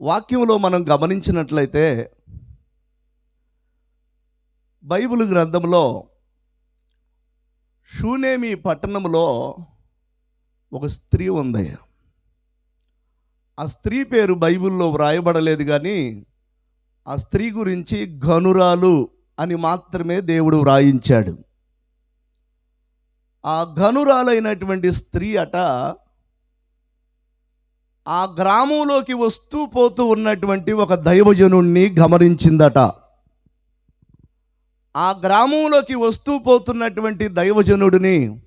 వాక్యంలో మనం గమనించినట్లయితే బైబిల్ గ్రంథంలో షూనేమి పట్టణంలో ఒక స్త్రీ ఉంది. ఆ స్త్రీ పేరు బైబిల్లో వ్రాయబడలేదు కానీ ఆ స్త్రీ గురించి గనురాలు అని మాత్రమే దేవుడు వ్రాయించాడు. ఆ గనురాలైనటువంటి స్త్రీ అట ఆ గ్రామంలోకి వస్తూ పోతూ ఉన్నటువంటి ఒక దైవజనుణ్ణి గమనించిందట. ఆ గ్రామంలోకి వస్తూ పోతున్నటువంటి దైవజనుడిని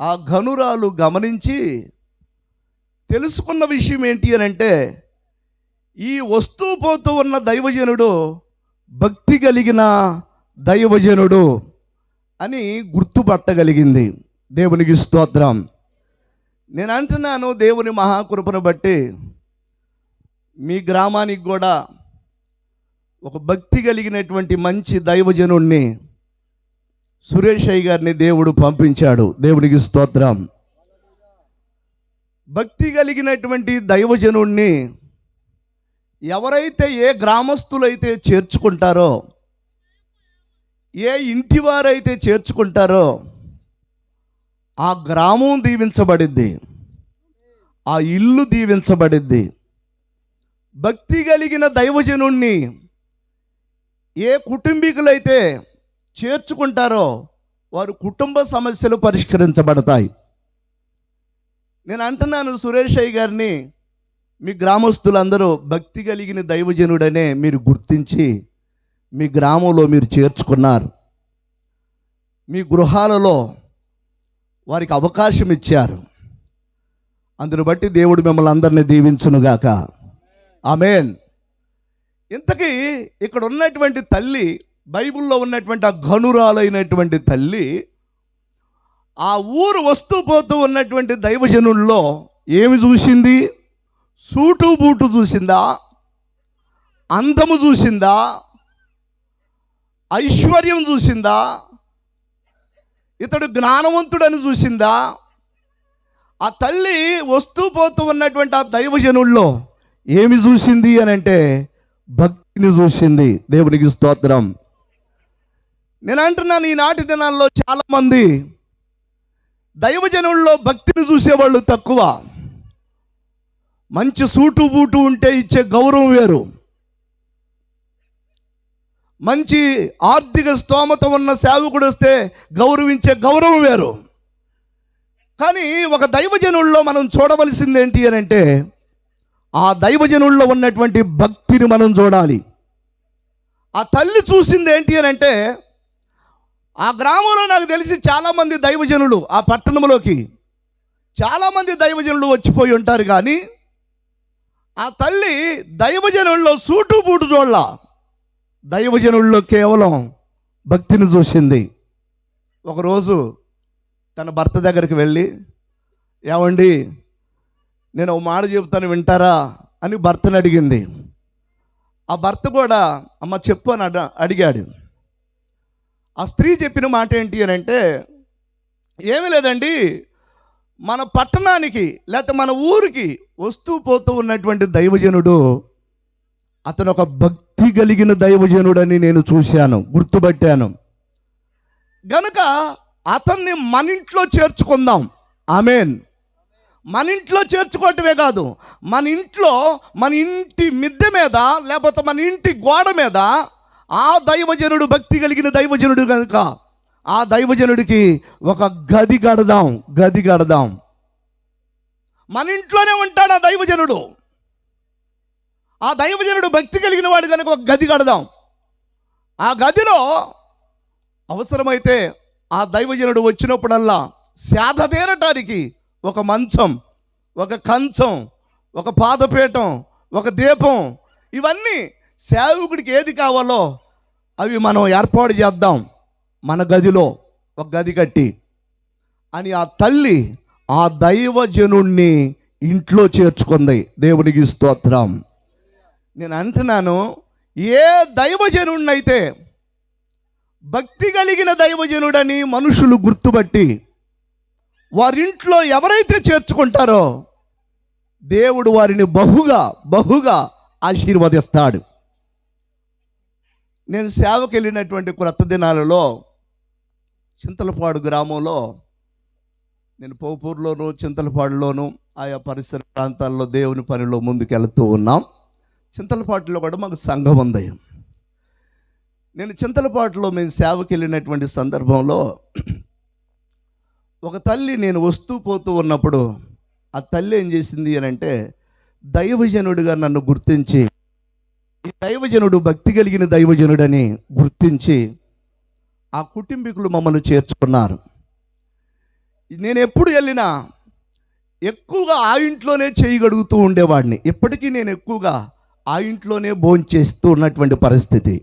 ఆ గనురాలు గమనించి తెలుసుకున్న విషయం ఏంటి అని అంటే ఈ వస్తూ పోతూ ఉన్న దైవజనుడు భక్తి కలిగిన దైవజనుడు అని గుర్తుపట్టగలిగింది. దేవునికి స్తోత్రం. నేను అంటున్నాను దేవుని మహాకృపను బట్టి మీ గ్రామానికి కూడా ఒక భక్తి కలిగినటువంటి మంచి దైవజనుణ్ణి సురేష్ అయ్య గారిని దేవుడు పంపించాడు. దేవునికి స్తోత్రం. భక్తి కలిగినటువంటి దైవజనుణ్ణి ఎవరైతే ఏ గ్రామస్తులైతే చేర్చుకుంటారో ఏ ఇంటి వారైతే చేర్చుకుంటారో ఆ గ్రామం దీవించబడిద్ది ఆ ఇల్లు దీవించబడిద్ది భక్తి కలిగిన దైవజనుణ్ణి ఏ కుటుంబీకులైతే చేర్చుకుంటారో వారు కుటుంబ సమస్యలు పరిష్కరించబడతాయి. నేను అంటున్నాను సురేష్ అయ్య గారిని మీ గ్రామస్తులందరూ భక్తి కలిగిన దైవజనుడనే మీరు గుర్తించి మీ గ్రామంలో మీరు చేర్చుకున్నారు. మీ గృహాలలో వారికి అవకాశం ఇచ్చారు. అందును బట్టి దేవుడు మిమ్మల్ని అందరినీ దీవించునుగాక. ఆమెన్. ఇంతకీ ఇక్కడ ఉన్నటువంటి తల్లి బైబిల్లో ఉన్నటువంటి ఆ ఘనురాలైనటువంటి తల్లి ఆ ఊరు వస్తూ పోతూ ఉన్నటువంటి దైవజనుల్లో ఏమి చూసింది? సూటు బూటు చూసిందా? అందము చూసిందా? ఐశ్వర్యం చూసిందా? ఇతడు జ్ఞానవంతుడని చూసిందా? ఆ తల్లి వస్తూ పోతూ ఉన్నటువంటి ఆ దైవజనుల్లో ఏమి చూసింది అని అంటే భక్తిని చూసింది. దేవునికి స్తోత్రం. నేను అంటున్నాను ఈనాటి దినాల్లో చాలామంది దైవజనుల్లో భక్తిని చూసేవాళ్ళు తక్కువ. మంచి సూటు బూటు ఉంటే ఇచ్చే గౌరవం వేరు. మంచి ఆర్థిక స్తోమత ఉన్న సేవకుడు వస్తే గౌరవించే గౌరవం వేరు. కానీ ఒక దైవజనుల్లో మనం చూడవలసింది ఏంటి అని అంటే ఆ దైవజనుల్లో ఉన్నటువంటి భక్తిని మనం చూడాలి. ఆ తల్లి చూసింది ఏంటి అని అంటే ఆ గ్రామంలో నాకు తెలిసి చాలామంది దైవజనులు ఆ పట్టణంలోకి చాలామంది దైవజనులు వచ్చిపోయి ఉంటారు కానీ ఆ తల్లి దైవజనుల్లో సూటు బూటు చూడాల. దైవజనుల్లో కేవలం భక్తిని చూసింది. ఒకరోజు తన భర్త దగ్గరికి వెళ్ళి ఏమండి నేను ఒక మాట చెబుతాను వింటారా? అని భర్తను అడిగింది. ఆ భర్త కూడా అమ్మ చెప్పు అని అడ అడిగాడు. ఆ స్త్రీ చెప్పిన మాట ఏంటి అని అంటే ఏమీ లేదండి మన పట్టణానికి లేకపోతే మన ఊరికి వస్తూ పోతూ ఉన్నటువంటి దైవజనుడు అతను ఒక భక్తి కలిగిన దైవజనుడని నేను చూశాను గుర్తుపట్టాను. గనుక అతన్ని మన ఇంట్లో చేర్చుకుందాం. ఆమెన్. మన ఇంట్లో చేర్చుకోవటమే కాదు మన ఇంట్లో మన ఇంటి మిద్దె మీద లేకపోతే మన ఇంటి గోడ మీద ఆ దైవజనుడు భక్తి కలిగిన దైవజనుడు కనుక ఆ దైవజనుడికి ఒక గది కడదాం గది కడదాం. మన ఇంట్లోనే ఉంటాడు ఆ దైవజనుడు. ఆ దైవజనుడు భక్తి కలిగిన వాడు కనుక ఒక గది కడదాం. ఆ గదిలో అవసరమైతే ఆ దైవజనుడు వచ్చినప్పుడల్లా సేద తీరటానికి ఒక మంచం ఒక కంచం ఒక పాదపీఠం ఒక దీపం ఇవన్నీ సేవకుడికి ఏది కావాలో అవి మనం ఏర్పాటు చేద్దాం మన గదిలో ఒక గది కట్టి. అని ఆ తల్లి ఆ దైవజనుణ్ణి ఇంట్లో చేర్చుకుంది. దేవునికి స్తోత్రం. నేను అంటున్నాను ఏ దైవజనుడినైతే భక్తి కలిగిన దైవజనుడని మనుషులు గుర్తుపట్టి వారింట్లో ఎవరైతే చేర్చుకుంటారో దేవుడు వారిని బహుగా బహుగా ఆశీర్వదిస్తాడు. నేను సేవకి వెళ్ళినటువంటి క్రొత్త దినాలలో చింతలపాడు గ్రామంలో నేను పోపూర్లోను చింతలపాడులోను ఆయా పరిసర ప్రాంతాల్లో దేవుని పనిలో ముందుకెళ్తూ ఉన్నాం. చింతలపాటులో కూడా మాకు సంఘం ఉంది. నేను చింతలపాటులో మేము సేవకి వెళ్ళినటువంటి సందర్భంలో ఒక తల్లి నేను వస్తూ పోతూ ఉన్నప్పుడు ఆ తల్లి ఏం చేసింది అని అంటే దైవజనుడిగా నన్ను గుర్తించి ఈ దైవజనుడు భక్తి కలిగిన దైవజనుడని గుర్తించి ఆ కుటుంబీకులు మమ్మల్ని చేర్చుకున్నారు. నేను ఎప్పుడు వెళ్ళినా ఎక్కువగా ఆ ఇంట్లోనే చేయగలుగుతూ ఉండేవాడిని. ఇప్పటికీ నేను ఎక్కువగా ఆ ఇంట్లోనే భోంచేస్తూ ఉన్నటువంటి పరిస్థితి.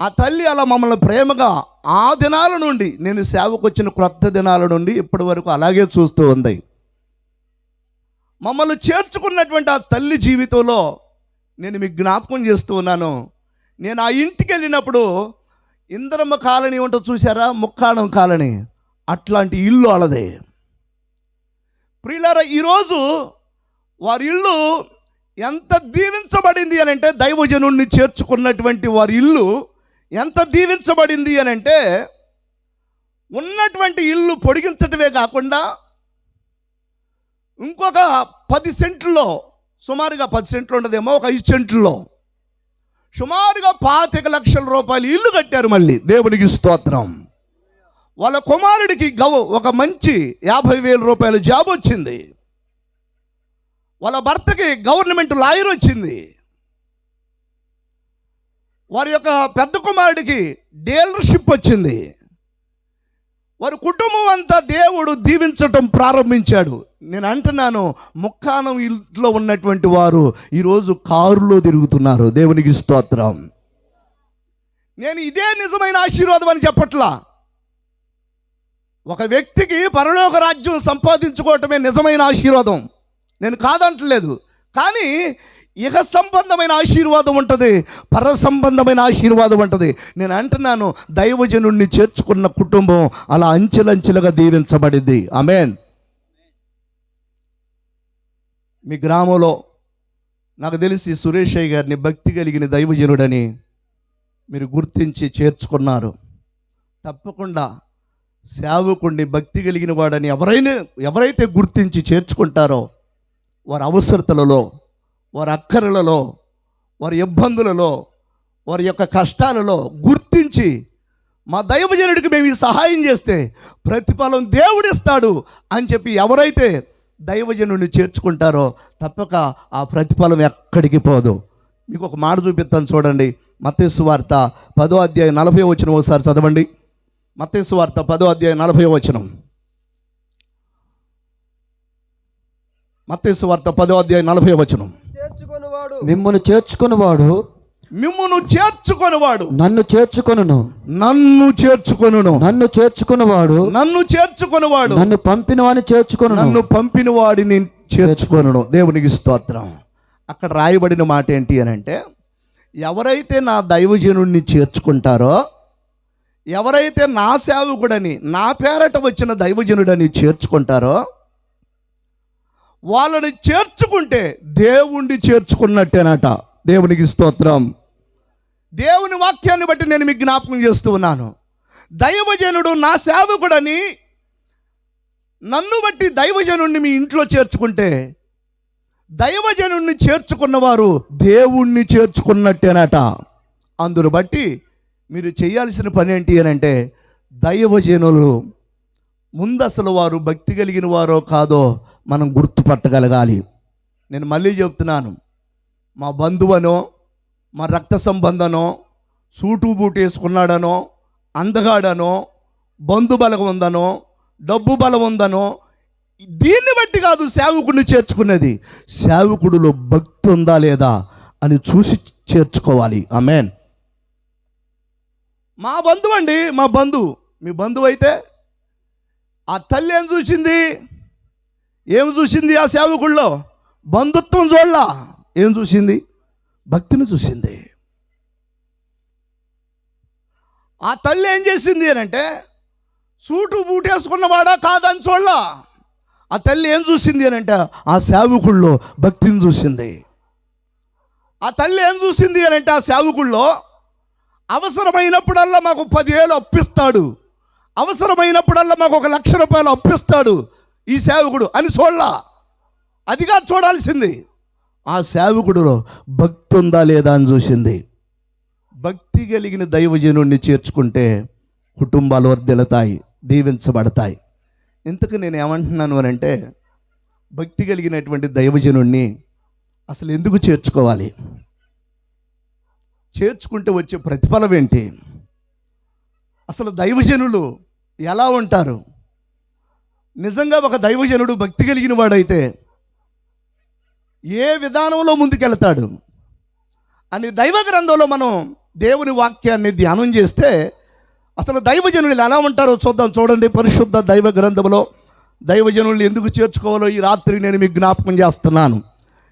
ఆ తల్లి అలా మమ్మల్ని ప్రేమగా ఆ దినాల నుండి నేను సేవకు వచ్చిన క్రొత్త దినాల నుండి ఇప్పటి వరకు అలాగే చూస్తూ ఉంది. మమ్మల్ని చేర్చుకున్నటువంటి ఆ తల్లి జీవితంలో నేను మీకు జ్ఞాపకం చేస్తూ ఉన్నాను. నేను ఆ ఇంటికి వెళ్ళినప్పుడు ఇంద్రమ్మ కాలనీ ఉంటో చూసారా ముక్కాణం కాలనీ. అట్లాంటి ఇల్లు అలదే ప్రియులారా ఈరోజు వారి ఇల్లు ఎంత దీవించబడింది అని అంటే దైవజనుణ్ణి చేర్చుకున్నటువంటి వారి ఇల్లు ఎంత దీవించబడింది అని అంటే ఉన్నటువంటి ఇల్లు పొడిగించటమే కాకుండా ఇంకొక పది సెంట్లలో సుమారుగా పది సెంట్లు ఉండదేమో ఒక ఐదు సెంట్లలో సుమారుగా పాతిక లక్షల రూపాయలు ఇల్లు కట్టారు మళ్ళీ. దేవునికి స్తోత్రం. వాళ్ళ కుమారుడికి గవ ఒక మంచి యాభై వేల రూపాయల జాబ్ వచ్చింది. వాళ్ళ భర్తకి గవర్నమెంట్ లాయర్ వచ్చింది. వారి యొక్క పెద్ద కుమారుడికి డీలర్షిప్ వచ్చింది. వారి కుటుంబం అంతా దేవుడు దీవించటం ప్రారంభించాడు. నేను అంటున్నాను ముక్కానం ఇంట్లో ఉన్నటువంటి వారు ఈరోజు కారులో తిరుగుతున్నారు. దేవునికి స్తోత్రం. నేను ఇదే నిజమైన ఆశీర్వాదం అని చెప్పట్లా. ఒక వ్యక్తికి పరలోక రాజ్యం సంపాదించుకోవటమే నిజమైన ఆశీర్వాదం. నేను కాదంటలేదు. కానీ ఇహ సంబంధమైన ఆశీర్వాదం ఉంటుంది పర సంబంధమైన ఆశీర్వాదం ఉంటుంది. నేను అంటున్నాను దైవజనుణ్ణి చేర్చుకున్న కుటుంబం అలా అంచెలంచెలుగా దీవించబడింది. ఆమెన్. మీ గ్రామంలో నాకు తెలిసి సురేష్ అయ్య గారిని భక్తి కలిగిన దైవజనుడని మీరు గుర్తించి చేర్చుకున్నారు. తప్పకుండా సేవకుడిని భక్తి కలిగిన వాడని ఎవరైనా ఎవరైతే గుర్తించి చేర్చుకుంటారో వారి అవసరతలలో వారి అక్కరలలో వారి ఇబ్బందులలో వారి యొక్క కష్టాలలో గుర్తించి మా దైవజనుడికి మేము ఈ సహాయం చేస్తే ప్రతిఫలం దేవుడిస్తాడు అని చెప్పి ఎవరైతే దైవజనుడిని చేర్చుకుంటారో తప్పక ఆ ప్రతిఫలం ఎక్కడికి పోదు. మీకు ఒక మాట చూపిస్తాను చూడండి. మత్స్సు వార్త పదో అధ్యాయం నలభై వచ్చిన ఒకసారి చదవండి. మత్తేసు వార్త పదో అధ్యాయం నలభై వచనం. మత్తేసు వార్త పదో అధ్యాయం నలభై వచనం. చేర్చుకొనివాడు. మిమ్మల్ని చేర్చుకునివాడు. మిమ్మును చేర్చుకొనివాడు. నన్ను చేర్చుకొనును. నన్ను చేర్చుకొనును. నన్ను చేర్చుకునివాడు. నన్ను చేర్చుకొనివాడు. నన్ను పంపిన వాడిని చేర్చుకొనును. నన్ను పంపిన వాడిని చేర్చుకొనను దేవునికి స్తోత్రం. అక్కడ రాయబడిన మాట ఏంటి అని అంటే ఎవరైతే నా దైవజనుడిని చేర్చుకుంటారో ఎవరైతే నా సేవకుడని నా పేరట వచ్చిన దైవజనుడని చేర్చుకుంటారో వాళ్ళని చేర్చుకుంటే దేవుణ్ణి చేర్చుకున్నట్టేనట. దేవునికి స్తోత్రం. దేవుని వాక్యాన్ని బట్టి నేను మీకు జ్ఞాపకం చేస్తూ ఉన్నాను. దైవజనుడు నా సేవకుడని నన్ను బట్టి దైవజనుణ్ణి మీ ఇంట్లో చేర్చుకుంటే దైవజనుణ్ణి చేర్చుకున్నవారు దేవుణ్ణి చేర్చుకున్నట్టేనట. అందును బట్టి మీరు చేయాల్సిన పని ఏంటి అని అంటే దైవజనులు ముందు అసలు వారు భక్తి కలిగిన వారో కాదో మనం గుర్తుపట్టగలగాలి. నేను మళ్ళీ చెప్తున్నాను. మా బంధువనో మా రక్త సంబంధనో సూటు బూటు వేసుకున్నాడనో అందగాడనో బంధు బలం ఉందనో డబ్బు బలం ఉందనో దీన్ని బట్టి కాదు సేవకుడిని చేర్చుకునేది. సేవకుడిలో భక్తి ఉందా లేదా అని చూసి చేర్చుకోవాలి. ఆమెన్. మా బంధువు అండి మా బంధువు. మీ బంధువు అయితే ఆ తల్లి ఏం చూసింది? ఏం చూసింది ఆ సేవకుల్లో? బంధుత్వం చూడలా ఏం చూసింది? భక్తిని చూసింది. ఆ తల్లి ఏం చేసింది అని అంటే సూటు బూటేసుకున్నవాడా కాదని చూడలా ఆ తల్లి ఏం చూసింది అని అంటే ఆ సేవకుల్లో భక్తిని చూసింది. ఆ తల్లి ఏం చూసింది అని అంటే ఆ సేవకుల్లో అవసరమైనప్పుడల్లా మాకు పదివేలు అప్పిస్తాడు. అవసరమైనప్పుడల్లా మాకు ఒక లక్ష రూపాయలు అప్పిస్తాడు ఈ సేవకుడు అని చూడలా. అదిగా చూడాల్సింది. ఆ సేవకుడులో భక్తి ఉందా లేదా అని చూసింది. భక్తి కలిగిన దైవజనుడిని చేర్చుకుంటే కుటుంబాలు వర్ధిల్లుతాయి దీవించబడతాయి. ఇంతకు నేను ఏమంటున్నాను అని అంటే భక్తి కలిగినటువంటి దైవజనుడిని అసలు ఎందుకు చేర్చుకోవాలి? చేర్చుకుంటే వచ్చే ప్రతిఫలం ఏంటి? అసలు దైవజనులు ఎలా ఉంటారు? నిజంగా ఒక దైవజనుడు భక్తి కలిగిన వాడైతే ఏ విధానంలో ముందుకెళ్తాడు? అని దైవ గ్రంథంలో మనం దేవుని వాక్యాన్ని ధ్యానం చేస్తే అసలు దైవజనులు ఎలా ఉంటారో చూద్దాం. చూడండి పరిశుద్ధ దైవ గ్రంథంలో దైవజనులు ఎందుకు చేర్చుకోవాలో ఈ రాత్రి నేను మీకు జ్ఞాపకం చేస్తున్నాను.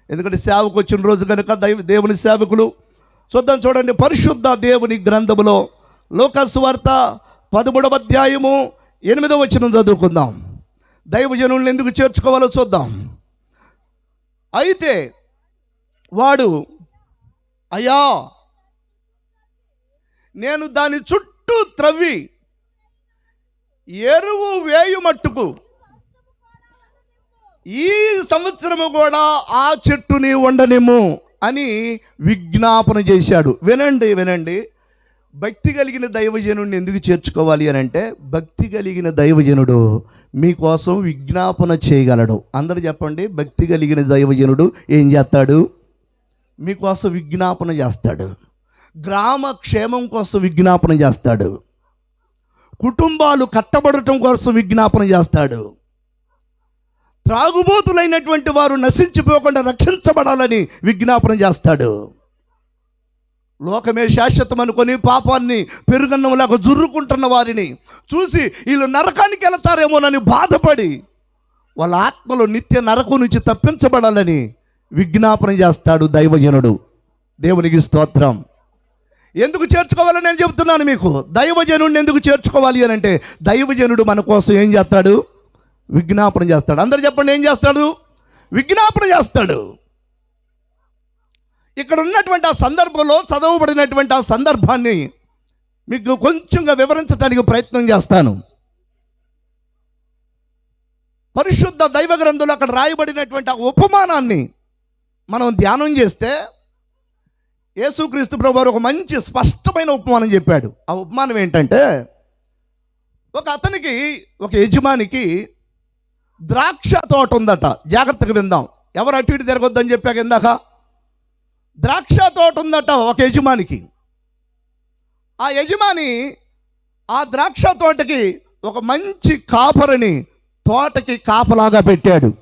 ఎందుకంటే సేవకు వచ్చిన రోజు కనుక దైవ దేవుని సేవకులు చూద్దాం. చూడండి పరిశుద్ధ దేవుని గ్రంథములో లోకసు వార్త పదమూడవ అధ్యాయము ఎనిమిదవ వచనం చదువుకుందాం. దైవజనుల్ని ఎందుకు చేర్చుకోవాలో చూద్దాం. అయితే వాడు అయ్యా నేను దాని చుట్టూ త్రవ్వి ఎరువు వేయు మట్టుకు ఈ సంవత్సరము కూడా ఆ చెట్టుని ఉండనిము అని విజ్ఞాపన చేశాడు. వినండి వినండి. భక్తి కలిగిన దైవజనుడిని ఎందుకు చేర్చుకోవాలి అని అంటే భక్తి కలిగిన దైవజనుడు మీకోసం విజ్ఞాపన చేయగలడు. అందరు చెప్పండి భక్తి కలిగిన దైవజనుడు ఏం చేస్తాడు? మీకోసం విజ్ఞాపన చేస్తాడు. గ్రామ క్షేమం కోసం విజ్ఞాపన చేస్తాడు. కుటుంబాలు కట్టబడటం కోసం విజ్ఞాపన చేస్తాడు. త్రాగుబోతులైనటువంటి వారు నశించిపోకుండా రక్షించబడాలని విజ్ఞాపన చేస్తాడు. లోకమే శాశ్వతం అనుకొని పాపాన్ని పెరుగన్నంలాగా జుర్రుకుంటున్న వారిని చూసి వీళ్ళు నరకానికి వెళతారేమోనని బాధపడి వాళ్ళ ఆత్మలో నిత్య నరకం నుంచి తప్పించబడాలని విజ్ఞాపన చేస్తాడు దైవజనుడు. దేవునికి స్తోత్రం. ఎందుకు చేర్చుకోవాలని నేను చెబుతున్నాను మీకు? దైవజనుడిని ఎందుకు చేర్చుకోవాలి అని అంటే దైవజనుడు మన కోసం ఏం చేస్తాడు? విజ్ఞాపన చేస్తాడు. అందరు చెప్పండి ఏం చేస్తాడు? విజ్ఞాపన చేస్తాడు. ఇక్కడ ఉన్నటువంటి ఆ సందర్భంలో చదవబడినటువంటి ఆ సందర్భాన్ని మీకు కొంచెంగా వివరించడానికి ప్రయత్నం చేస్తాను. పరిశుద్ధ దైవ గ్రంథంలో అక్కడ రాయబడినటువంటి ఆ ఉపమానాన్ని మనం ధ్యానం చేస్తే యేసుక్రీస్తు ప్రభు ఒక మంచి స్పష్టమైన ఉపమానం చెప్పాడు. ఆ ఉపమానం ఏంటంటే ఒక అతనికి ఒక యజమానికి ద్రాక్ష తోట ఉందట. జాగ్రత్తగా విందాం. ఎవరు అటు ఇటు తిరగొద్దని చెప్పాక ఇందాక? ద్రాక్ష తోట ఉందట ఒక యజమానికి. ఆ యజమాని ఆ ద్రాక్ష తోటకి ఒక మంచి కాపరిని తోటకి కాపలాగా పెట్టాడు.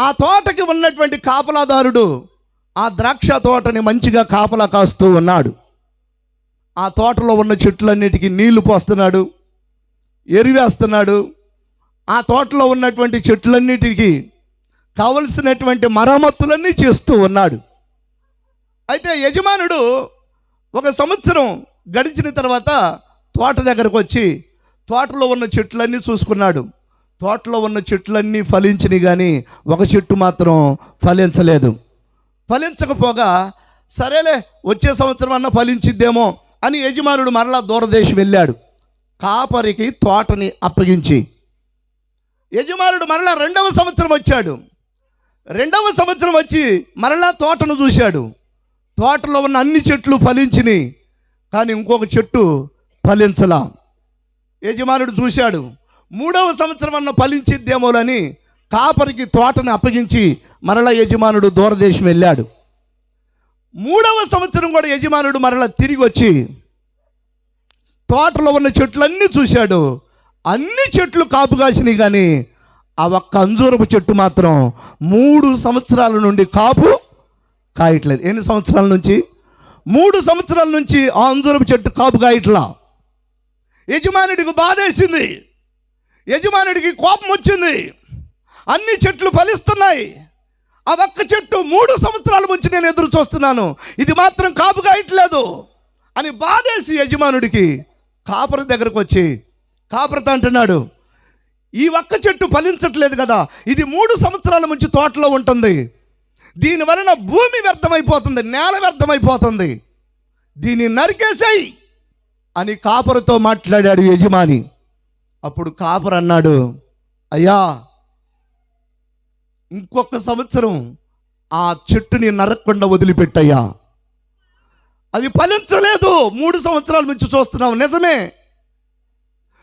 ఆ తోటకి ఉన్నటువంటి కాపలాదారుడు ఆ ద్రాక్ష తోటని మంచిగా కాపలా కాస్తూ ఉన్నాడు. ఆ తోటలో ఉన్న చెట్లన్నిటికీ నీళ్ళు పోస్తున్నాడు ఎరివేస్తున్నాడు. ఆ తోటలో ఉన్నటువంటి చెట్లన్నిటికీ కావలసినటువంటి మరమ్మతులన్నీ చేస్తూ ఉన్నాడు. అయితే యజమానుడు ఒక సంవత్సరం గడిచిన తర్వాత తోట దగ్గరకు వచ్చి తోటలో ఉన్న చెట్లన్నీ చూసుకున్నాడు. తోటలో ఉన్న చెట్లన్నీ ఫలించినవి కానీ ఒక చెట్టు మాత్రం ఫలించలేదు. ఫలించకపోగా సరేలే వచ్చే సంవత్సరం అన్న ఫలించిద్దేమో అని యజమానుడు మరలా దూరదేశం వెళ్ళాడు. కాపరికి తోటని అప్పగించి యజమానుడు మరలా రెండవ సంవత్సరం వచ్చాడు. రెండవ సంవత్సరం వచ్చి మరలా తోటను చూశాడు. తోటలో ఉన్న అన్ని చెట్లు ఫలించినాయి కానీ ఇంకొక చెట్టు ఫలించలా. యజమానుడు చూశాడు మూడవ సంవత్సరం అన్న ఫలించిద్దేమోలని కాపరికి తోటను అప్పగించి మరలా యజమానుడు దూరదేశం వెళ్ళాడు. మూడవ సంవత్సరం కూడా యజమానుడు మరలా తిరిగి వచ్చి తోటలో ఉన్న చెట్లన్నీ చూశాడు. అన్ని చెట్లు కాపు కాసినాయి కానీ ఆ ఒక్క అంజూరపు చెట్టు మాత్రం మూడు సంవత్సరాల నుండి కాపు కాయట్లేదు. ఎన్ని సంవత్సరాల నుంచి? మూడు సంవత్సరాల నుంచి ఆ అంజూరపు చెట్టు కాపు కాయట్లా. యజమానుడికి బాధేసింది. యజమానుడికి కోపం వచ్చింది. అన్ని చెట్లు ఫలిస్తున్నాయి. ఆ ఒక్క చెట్టు మూడు సంవత్సరాల నుంచి నేను ఎదురు చూస్తున్నాను. ఇది మాత్రం కాపు కాయట్లేదు అని బాధేసి యజమానుడికి కాపరి దగ్గరకు వచ్చి కాపరితో అంటున్నాడు ఈ ఒక్క చెట్టు ఫలించట్లేదు కదా. ఇది మూడు సంవత్సరాల నుంచి తోటలో ఉంటుంది. దీని వలన భూమి వ్యర్థమైపోతుంది నేల వ్యర్థమైపోతుంది. దీన్ని నరికేసాయి అని కాపరుతో మాట్లాడాడు యజమాని. అప్పుడు కాపర్ అన్నాడు అయ్యా ఇంకొక సంవత్సరం ఆ చెట్టుని నరక్కుండా వదిలిపెట్టయ్యా. అది ఫలించలేదు. మూడు సంవత్సరాల నుంచి చూస్తున్నాం నిజమే.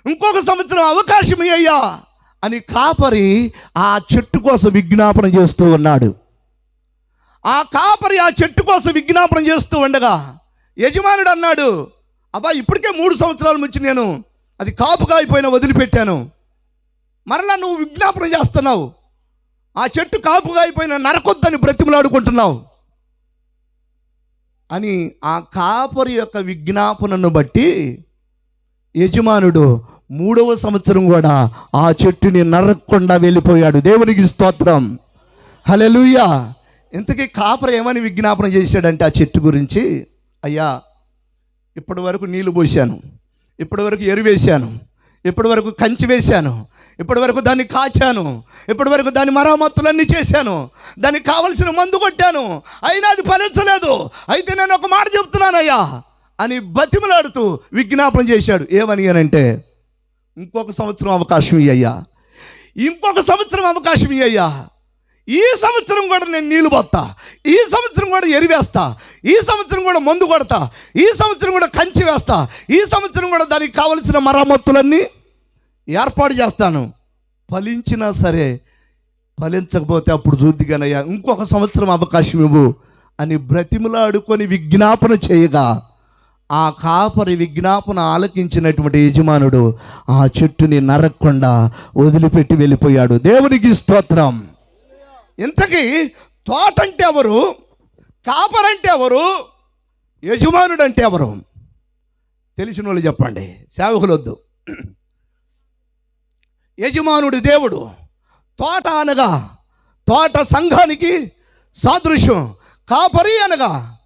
ఇంకొక సంవత్సరం అవకాశం అయ్యా అని కాపరి ఆ చెట్టు కోసం విజ్ఞాపన చేస్తూ ఉన్నాడు. ఆ కాపరి ఆ చెట్టు కోసం విజ్ఞాపన చేస్తూ ఉండగా యజమానుడు అన్నాడు అబ్బా ఇప్పటికే మూడు సంవత్సరాల నుంచి నేను అది కాపుగా అయిపోయిన వదిలిపెట్టాను. మరలా నువ్వు విజ్ఞాపన చేస్తున్నావు. ఆ చెట్టు కాపుగా అయిపోయిన నరకొద్దని బ్రతిమలాడుకుంటున్నావు. అని ఆ కాపరి యొక్క విజ్ఞాపనను బట్టి యజమానుడు మూడవ సంవత్సరం కూడా ఆ చెట్టుని నరక్కుండా వెళ్ళిపోయాడు. దేవునికి స్తోత్రం. హలెలుయ్యా ఇంతకీ కాపర ఏమని విజ్ఞాపన చేశాడంటే ఆ చెట్టు గురించి? అయ్యా ఇప్పటి వరకు నీళ్ళు పోసాను ఇప్పటి వరకు ఎరువేశాను ఇప్పటి వరకు కంచి వేశాను. ఇప్పటి వరకు దాన్ని కాచాను. ఇప్పటి వరకు దాని మరమ్మతులన్నీ చేశాను. దానికి కావలసిన మందు కొట్టాను. అయినా అది ఫలించలేదు. అయితే నేను ఒక మాట చెప్తున్నానయ్యా. అని బతిమలాడుతూ విజ్ఞాపన చేశాడు. ఏమని అనంటే ఇంకొక సంవత్సరం అవకాశం ఇయ్యయ్యా. ఇంకొక సంవత్సరం అవకాశం ఇయ్యయ్యా. ఈ సంవత్సరం కూడా నేను నీళ్ళు పోతా ఈ సంవత్సరం కూడా ఎరివేస్తా ఈ సంవత్సరం కూడా మందు కొడతా. ఈ సంవత్సరం కూడా కంచి వేస్తా. ఈ సంవత్సరం కూడా దానికి కావలసిన మరమ్మతులన్నీ ఏర్పాటు చేస్తాను. ఫలించినా సరే ఫలించకపోతే అప్పుడు చూద్దిగానయ్యా ఇంకొక సంవత్సరం అవకాశం ఇవ్వు అని బ్రతిమలాడుకొని విజ్ఞాపన చేయగా ఆ కాపరి విజ్ఞాపన ఆలకించినటువంటి యజమానుడు ఆ చెట్టుని నరక్కుండా వదిలిపెట్టి వెళ్ళిపోయాడు. దేవునికి స్తోత్రం. ఇంతకీ తోట అంటే ఎవరు? కాపరంటే ఎవరు? యజమానుడు అంటే ఎవరు? తెలిసిన వాళ్ళు చెప్పండి. సేవకులొద్దు. యజమానుడు దేవుడు. తోట అనగా తోట సంఘానికి సాదృశ్యం. కాపరి అనగా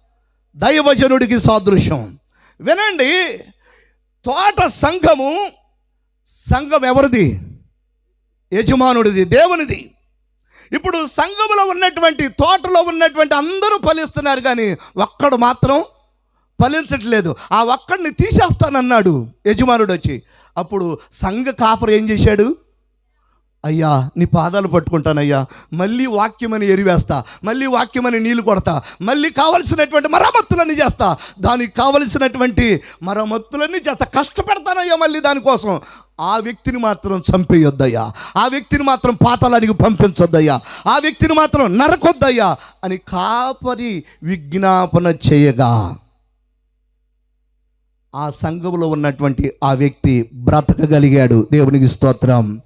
దైవజనుడికి సాదృశ్యం. వినండి తోట సంఘము సంఘం ఎవరిది? యజమానుడిది దేవునిది. ఇప్పుడు సంఘములో ఉన్నటువంటి తోటలో ఉన్నటువంటి అందరూ ఫలిస్తున్నారు కానీ ఒక్కడు మాత్రం ఫలించట్లేదు. ఆ ఒక్కడిని తీసేస్తానన్నాడు యజమానుడు వచ్చి అప్పుడు సంఘ కాపరు ఏం చేశాడు? అయ్యా నీ పాదాలు పట్టుకుంటానయ్యా. మళ్ళీ వాక్యమని ఎరివేస్తా మళ్ళీ వాక్యమని నీళ్ళు కొడతా మళ్ళీ కావలసినటువంటి మరమ్మత్తులన్నీ చేస్తా. దానికి కావలసినటువంటి మరమ్మత్తులన్నీ చేస్తా. కష్టపెడతానయ్యా మళ్ళీ దానికోసం. ఆ వ్యక్తిని మాత్రం చంపేయొద్దయ్యా. ఆ వ్యక్తిని మాత్రం పాతాళానికి పంపించొద్దయ్యా. ఆ వ్యక్తిని మాత్రం నరకొద్దయ్యా అని కాపరి విజ్ఞాపన చేయగా ఆ సంఘములో ఉన్నటువంటి ఆ వ్యక్తి బ్రతకగలిగాడు. దేవునికి స్తోత్రం.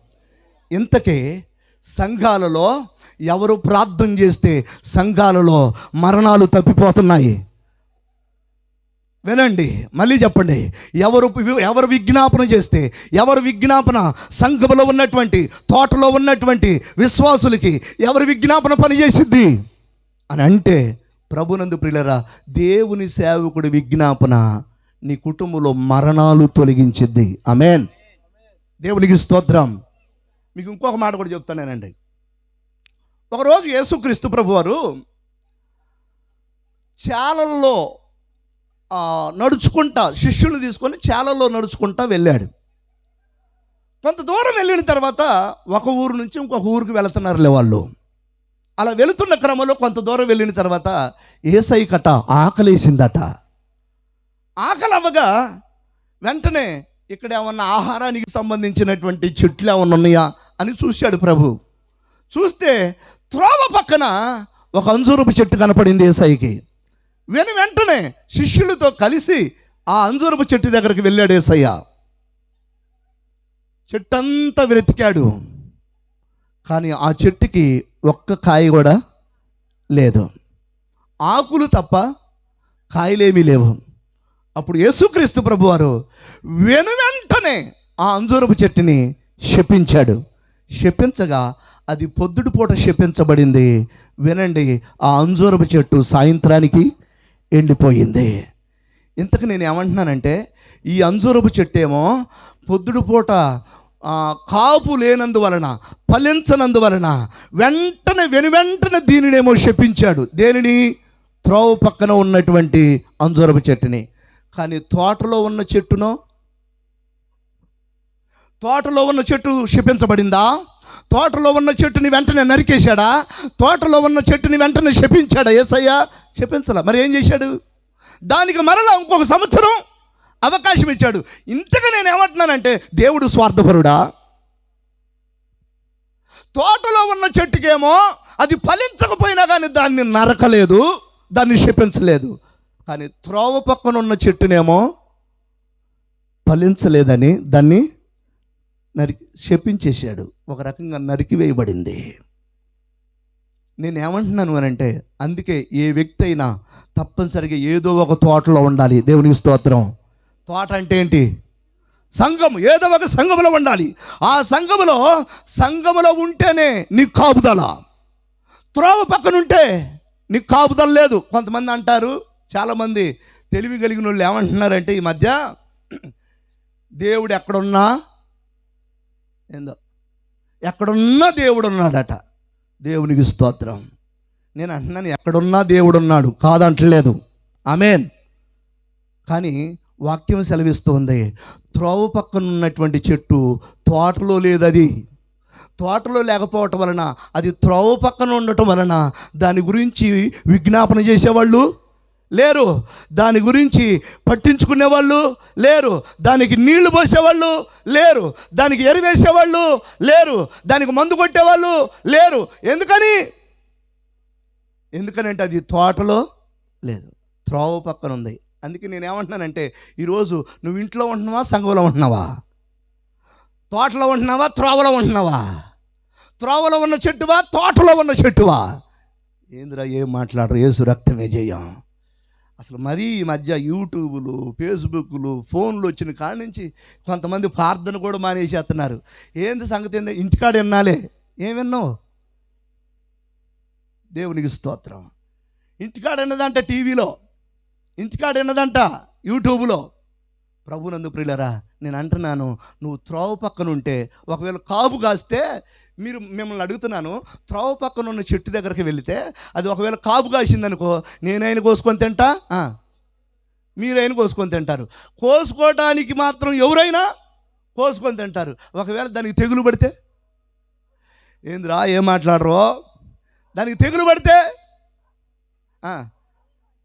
ఇంతకే సంఘాలలో ఎవరు ప్రార్థన చేస్తే సంఘాలలో మరణాలు తప్పిపోతున్నాయి? వినండి మళ్ళీ చెప్పండి. ఎవరు ఎవరు విజ్ఞాపన చేస్తే ఎవరు విజ్ఞాపన సంఘములో ఉన్నటువంటి తోటలో ఉన్నటువంటి విశ్వాసులకి ఎవరు విజ్ఞాపన పనిచేసిద్ది అని అంటే ప్రభునందు ప్రియులరా దేవుని సేవకుడి విజ్ఞాపన నీ కుటుంబంలో మరణాలు తొలగించింది అమేన్ దేవునికి స్తోత్రం. మీకు ఇంకొక మాట కూడా చెప్తానేనండి ఒకరోజు యేసుక్రీస్తు ప్రభు వారు చాలల్లో నడుచుకుంటా శిష్యుని తీసుకొని చాలల్లో నడుచుకుంటా వెళ్ళాడు. కొంత దూరం వెళ్ళిన తర్వాత ఒక ఊరు నుంచి ఇంకొక ఊరికి వెళుతున్నారులే వాళ్ళు. అలా వెళుతున్న క్రమంలో కొంత దూరం వెళ్ళిన తర్వాత ఏసై కట ఆకలేసిందట. ఆకలి అవ్వగా వెంటనే ఇక్కడ ఏమన్నా ఆహారానికి సంబంధించినటువంటి చెట్లు ఏమన్నా ఉన్నాయా? అని చూశాడు ప్రభు. చూస్తే త్రోవ పక్కన ఒక అంజూరపు చెట్టు కనపడింది ఏసైకి. వెను వెంటనే శిష్యులతో కలిసి ఆ అంజూరపు చెట్టు దగ్గరికి వెళ్ళాడు ఏసయ్య. చెట్టంతా వెతికాడు. కానీ ఆ చెట్టుకి ఒక్క కాయ కూడా లేదు. ఆకులు తప్ప కాయలేమీ లేవు. అప్పుడు యేసుక్రీస్తు ప్రభువారు వెను వెంటనే ఆ అంజూరపు చెట్టుని శపించాడు. శపించగా అది పొద్దుడు పూట శపించబడింది. వినండి ఆ అంజూరపు చెట్టు సాయంత్రానికి ఎండిపోయింది. ఇంతకు నేను ఏమంటున్నానంటే ఈ అంజూరపు చెట్టు ఏమో పొద్దుడు పూట కాపు లేనందువలన ఫలించనందువలన వెంటనే వెను వెంటనే దీనినేమో శపించాడు. దేనిని? త్రోవ పక్కన ఉన్నటువంటి అంజూరపు చెట్టుని. కానీ తోటలో ఉన్న చెట్టునో తోటలో ఉన్న చెట్టు శపించబడిందా? తోటలో ఉన్న చెట్టుని వెంటనే నరికేశాడా? తోటలో ఉన్న చెట్టుని వెంటనే శపించాడా? ఏసయ్య శపించలా. మరి ఏం చేశాడు? దానికి మరలా ఇంకొక సంవత్సరం అవకాశం ఇచ్చాడు. ఇంతగా నేను ఏమంటున్నానంటే దేవుడు స్వార్థపరుడా? తోటలో ఉన్న చెట్టుకేమో అది ఫలించకపోయినా కానీ దాన్ని నరకలేదు దాన్ని శపించలేదు. కానీ త్రోవ పక్కన ఉన్న చెట్టునేమో ఫలించలేదని దాన్ని నరికి శపించేశాడు. ఒక రకంగా నరికివేయబడింది నేను ఏమంటున్నాను అని అంటే అందుకే ఏ వ్యక్తి అయినా తప్పనిసరిగా ఏదో ఒక తోటలో ఉండాలి. దేవునికి స్తోత్రం. తోట అంటే ఏంటి? సంఘం ఏదో ఒక సంఘములో ఉండాలి. ఆ సంఘములో సంఘములో ఉంటేనే నీకు కాపుదల. త్రోవ పక్కన ఉంటే నీకు కాపుదల లేదు. కొంతమంది అంటారు చాలామంది తెలివి కలిగిన వాళ్ళు ఏమంటున్నారంటే ఈ మధ్య దేవుడు ఎక్కడున్నా ఏందో? ఎక్కడున్నా దేవుడు ఉన్నాడట దేవునికి స్తోత్రం. నేను అంటున్నాను ఎక్కడున్నా దేవుడు ఉన్నాడు కాదంటలేదు. ఆమెన్. కానీ వాక్యం సెలవిస్తుంది త్రోవ పక్కన ఉన్నటువంటి చెట్టు తోటలో లేదది. తోటలో లేకపోవటం వలన అది త్రోవ పక్కన ఉండటం వలన దాని గురించి విజ్ఞాపన చేసేవాళ్ళు లేరు. దాని గురించి పట్టించుకునేవాళ్ళు లేరు. దానికి నీళ్ళు పోసేవాళ్ళు లేరు. దానికి ఎరివేసేవాళ్ళు లేరు. దానికి మందు కొట్టేవాళ్ళు లేరు. ఎందుకని? ఎందుకనంటే అది తోటలో లేదు. త్రోవ పక్కన ఉంది. అందుకే నేనేమంటున్నానంటే ఈరోజు నువ్వు ఇంట్లో ఉంటున్నావా సంఘంలో ఉంటున్నావా? తోటలో ఉంటున్నావా త్రోవలో ఉంటున్నావా? త్రోవలో ఉన్న చెట్టువా తోటలో ఉన్న చెట్టువా? ఏందిరా ఏం మాట్లాడరు? ఏసు రక్తమే చేయం అసలు మరీ ఈ మధ్య యూట్యూబులు ఫేస్బుక్లు ఫోన్లు వచ్చిన కాడి నుంచి కొంతమంది ప్రార్థన కూడా మానేసేస్తున్నారు. ఏంది సంగతి ఏంది? ఇంటికాడ విన్నాలే. ఏం విన్నావు? దేవునికి స్తోత్రం. ఇంటికాడ విన్నదంట టీవీలో. ఇంటికాడ విన్నదంట యూట్యూబ్లో. ప్రభునందు ప్రియులరా నేను అంటున్నాను నువ్వు త్రోవ పక్కన ఉంటే ఒకవేళ కాపు కాస్తే మీరు మిమ్మల్ని అడుగుతున్నాను త్రోవ పక్కన ఉన్న చెట్టు దగ్గరికి వెళితే అది ఒకవేళ కాపు కాసిందనుకో నేనైనా కోసుకొని తింటా? మీరు మీరైనా కోసుకొని తింటారు. కోసుకోవడానికి మాత్రం ఎవరైనా కోసుకొని తింటారు. ఒకవేళ దానికి తెగులు పడితే? ఏందిరా ఏం మాట్లాడరో? దానికి తెగులు పడితే?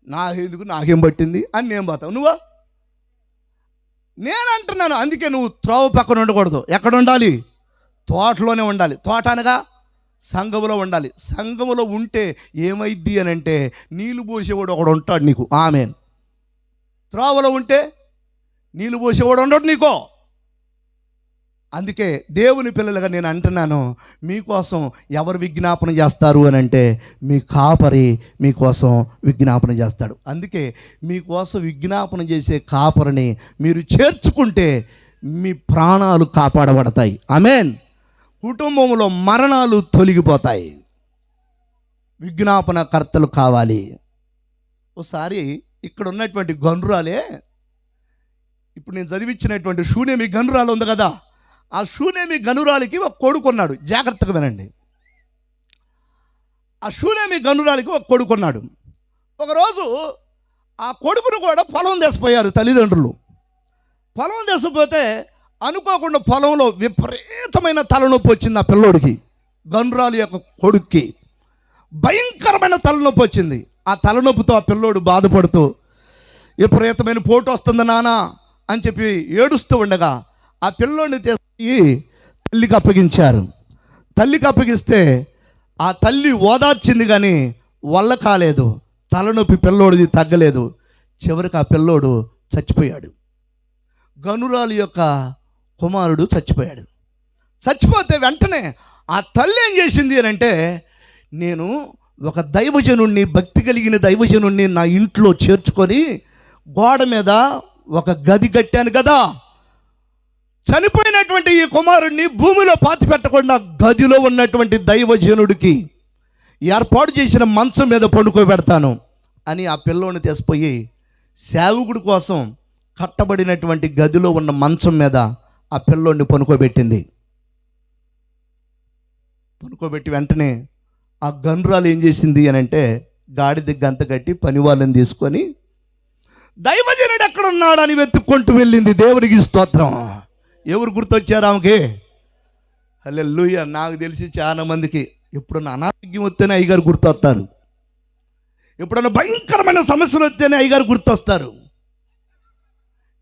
నాకెందుకు ఎందుకు నాకేం పట్టింది? అని నేను పోతావు నువ్వా? నేను అంటున్నాను అందుకే నువ్వు త్రోవ పక్కన ఉండకూడదు. ఎక్కడ ఉండాలి? తోటలోనే ఉండాలి. తోట అనగా సంఘములో ఉండాలి. సంఘములో ఉంటే ఏమైద్ది అని అంటే నీళ్ళు పోసేవాడు ఒకడు ఉంటాడు నీకు. ఆమె త్రోవలో ఉంటే నీళ్ళు పోసేవాడు ఉండడు నీకో. అందుకే దేవుని పిల్లలుగా నేను అంటున్నాను మీకోసం ఎవరు విజ్ఞాపన చేస్తారు అని అంటే మీ కాపరి మీకోసం విజ్ఞాపన చేస్తాడు. అందుకే మీకోసం విజ్ఞాపన చేసే కాపరిని మీరు చేర్చుకుంటే మీ ప్రాణాలు కాపాడబడతాయి. ఆమెన్. కుటుంబంలో మరణాలు తొలగిపోతాయి. విజ్ఞాపన కర్తలు కావాలి. ఒకసారి ఇక్కడ ఉన్నటువంటి గనురాలే ఇప్పుడు నేను చదివించినటువంటి శూన్యమి గనురాలు ఉంది కదా ఆ శూన్యమి గనురాలికి ఒక కొడుకున్నాడు జాగ్రత్తగా వినండి. ఆ శూన్యమి గనురాలికి ఒక కొడుకున్నాడు ఒకరోజు ఆ కొడుకును కూడా పొలం తెసిపోయారు తల్లిదండ్రులు. పొలం తెసిపోతే అనుకోకుండా పొలంలో విపరీతమైన తలనొప్పి వచ్చింది ఆ పిల్లోడికి. గనురాలు యొక్క కొడుక్కి. భయంకరమైన తలనొప్పి వచ్చింది. ఆ తలనొప్పితో ఆ పిల్లోడు బాధపడుతూ విపరీతమైన పోటు వస్తుంది నాన్న అని చెప్పి ఏడుస్తూ ఉండగా ఆ పిల్లోడిని తీసుకు తల్లికి అప్పగించారు. తల్లికి అప్పగిస్తే ఆ తల్లి ఓదార్చింది కానీ వల్ల కాలేదు. తలనొప్పి పిల్లోడిది తగ్గలేదు. చివరికి ఆ పిల్లోడు చచ్చిపోయాడు. గనురాలు యొక్క కుమారుడు చచ్చిపోయాడు. చచ్చిపోతే వెంటనే ఆ తల్లి ఏం చేసింది అని అంటే నేను ఒక దైవజనుణ్ణి భక్తి కలిగిన దైవజనుణ్ణి నా ఇంట్లో చేర్చుకొని గోడ మీద ఒక గది కట్టాను కదా. చనిపోయినటువంటి ఈ కుమారుణ్ణి భూమిలో పాతి పెట్టకుండా గదిలో ఉన్నటువంటి దైవజనుడికి ఏర్పాటు చేసిన మంచం మీద పండుకోబెడతాను అని ఆ పిల్లోని తీసిపోయి సేవకుడి కోసం కట్టబడినటువంటి గదిలో ఉన్న మంచం మీద ఆ పిల్లోడిని పనుకోబెట్టింది. పనుకోబెట్టి వెంటనే ఆ గన్రాలు ఏం చేసింది అని అంటే గాడిద గంత కట్టి పని వాళ్ళని తీసుకొని దైవజనుడు ఎక్కడ ఉన్నాడని వెతుక్కుంటూ వెళ్ళింది దేవుడికి స్తోత్రం. ఎవరు గుర్తొచ్చారు ఆమెకి? హల్లెలూయా నాకు తెలిసి చాలా మందికి ఎప్పుడన్నా అనారోగ్యం వస్తేనే అయ్యగారు గుర్తొస్తారు. ఎప్పుడన్నా భయంకరమైన సమస్యలు వస్తేనే అయ్యగారు గుర్తొస్తారు.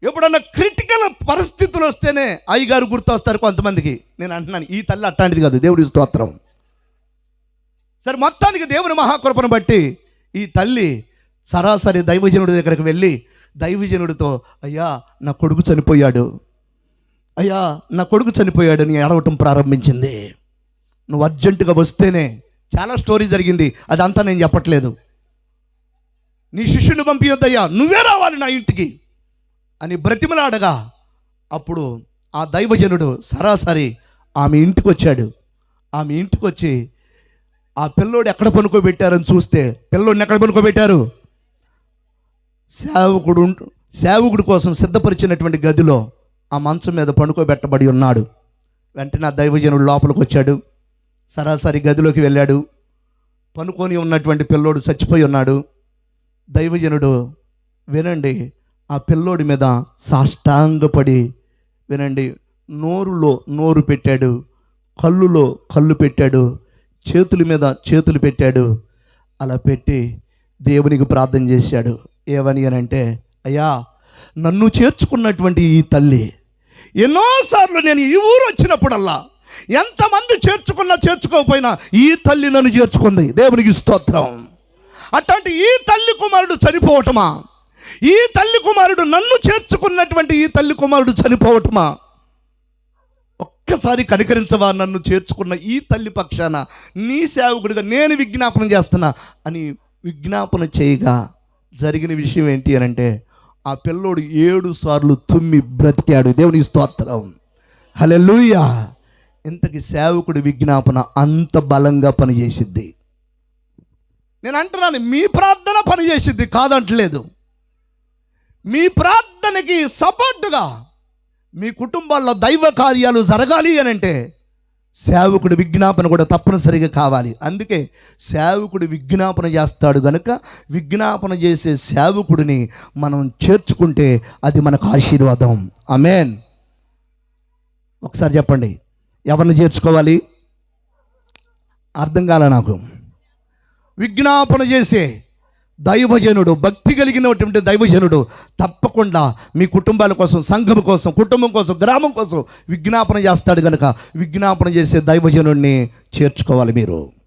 ఎప్పుడన్నా క్రిటికల్ పరిస్థితులు వస్తేనే అయ్యగారు గుర్తొస్తారు కొంతమందికి. నేను అంటున్నాను ఈ తల్లి అట్లాంటిది కాదు దేవుడి స్తోత్రం. సరే మొత్తానికి దేవుని మహాకృపను బట్టి ఈ తల్లి సరాసరి దైవజనుడి దగ్గరికి వెళ్ళి దైవజనుడితో అయ్యా నా కొడుకు చనిపోయాడు. అయ్యా నా కొడుకు చనిపోయాడు చనిపోయాడని ఏడవటం ప్రారంభించింది. నువ్వు అర్జెంటుగా వస్తేనే చాలా స్టోరీ జరిగింది అదంతా నేను చెప్పట్లేదు. నీ శిష్యుని పంపించొద్దయ్యా నువ్వే రావాలి నా ఇంటికి. అని బ్రతిమలాడగా అప్పుడు ఆ దైవజనుడు సరాసరి ఆమె ఇంటికి వచ్చాడు ఆమె ఇంటికి వచ్చి ఆ పిల్లోడు ఎక్కడ పనుకోబెట్టారని చూస్తే పిల్లోడిని ఎక్కడ పనుకోబెట్టారు? సేవకుడు సేవకుడి కోసం సిద్ధపరిచినటువంటి గదిలో ఆ మంచం మీద పనుకోబెట్టబడి ఉన్నాడు. వెంటనే ఆ దైవజనుడు లోపలికి వచ్చాడు సరాసరి గదిలోకి వెళ్ళాడు. పనుకొని ఉన్నటువంటి పిల్లోడు చచ్చిపోయి ఉన్నాడు. దైవజనుడు వినండి ఆ పిల్లోడి మీద సాష్టాంగపడి వినండి నోరులో నోరు పెట్టాడు కళ్ళులో కళ్ళు పెట్టాడు చేతుల మీద చేతులు పెట్టాడు అలా పెట్టి దేవునికి ప్రార్థన చేశాడు. ఏమని అని అంటే అయ్యా నన్ను చేర్చుకున్నటువంటి ఈ తల్లి ఎన్నోసార్లు నేను ఈ ఊరు వచ్చినప్పుడల్లా ఎంతమంది చేర్చుకున్నా చేర్చుకోకపోయినా ఈ తల్లి నన్ను చేర్చుకుంది. దేవునికి స్తోత్రం. అట్లాంటి ఈ తల్లి కుమారుడు చనిపోవటమా? ఈ తల్లి కుమారుడు నన్ను చేర్చుకున్నటువంటి ఈ తల్లి కుమారుడు చనిపోవటమా? ఒక్కసారి కనికరించవా నన్ను చేర్చుకున్న ఈ తల్లి పక్షాన? నీ సేవకుడిగా నేను విజ్ఞాపన చేస్తున్నా అని విజ్ఞాపన చేయగా జరిగిన విషయం ఏంటి అని అంటే ఆ పిల్లోడు ఏడు సార్లు తుమ్మి బ్రతికాడు. దేవుని స్తోత్రం. లూయా ఇంతకి సేవకుడి విజ్ఞాపన అంత బలంగా పనిచేసిద్ది. నేను అంటున్నాను మీ ప్రార్థన పనిచేసిద్ది కాదంటలేదు. మీ ప్రార్థనకి సపోర్టుగా మీ కుటుంబాల్లో దైవ కార్యాలు జరగాలి అని అంటే సేవకుడి విజ్ఞాపన కూడా తప్పనిసరిగా కావాలి. అందుకే సేవకుడు విజ్ఞాపన చేస్తాడు గనుక విజ్ఞాపన చేసే సేవకుడిని మనం చేర్చుకుంటే అది మనకు ఆశీర్వాదం. అమేన్ ఒకసారి చెప్పండి. ఎవరిని చేర్చుకోవాలి? అర్థం కాలే నాకు. విజ్ఞాపన చేసే దైవజనుడు భక్తి కలిగినటువంటి దైవజనుడు తప్పకుండా మీ కుటుంబాల కోసం సంఘం కోసం కుటుంబం కోసం గ్రామం కోసం విజ్ఞాపన చేస్తాడు కనుక విజ్ఞాపన చేసే దైవజనుడిని చేర్చుకోవాలి మీరు.